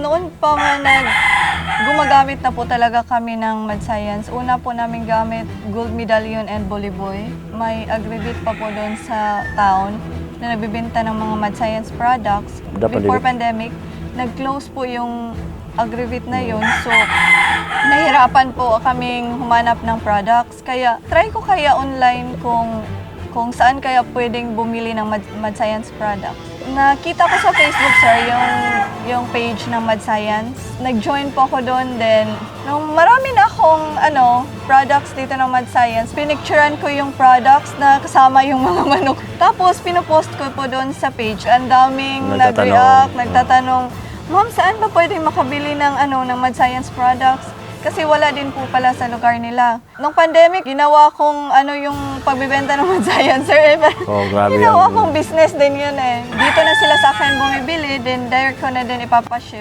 Noon pa nga nag gumagamit na po talaga kami ng Mad Science. Una po namin gamit Gold Medallion and Bully Boy. May aggregate pa po doon sa town na nagbibenta ng mga Mad Science products. The Before pandemic, nag-close po yung aggregate na yun. So, nahirapan po kaming humanap ng products. Kaya, try ko kaya online kung kung saan kaya pwedeng bumili ng Mad, Mad Science products. Nakita ko sa Facebook, sir, yung, yung page ng Mad Science. Nag-join po ako doon, then nung marami na akong ano, products dito ng Mad Science, pinicturean ko yung products na kasama yung mga manok. Tapos, pinopost ko po doon sa page. Ang daming nag-react, nagtatanong, Ma'am, saan ba pwedeng makabili ng ano ng Mad Science products? Kasi wala din po pala sa lugar nila. Nung pandemic, ginawa kong ano yung pagbibenta ng Mad Science, sir. Eh, Oh, grabe ginawa yan. kong business din yun eh. Dito na sila sa akin bumibili, then direct ko na din ipapaship.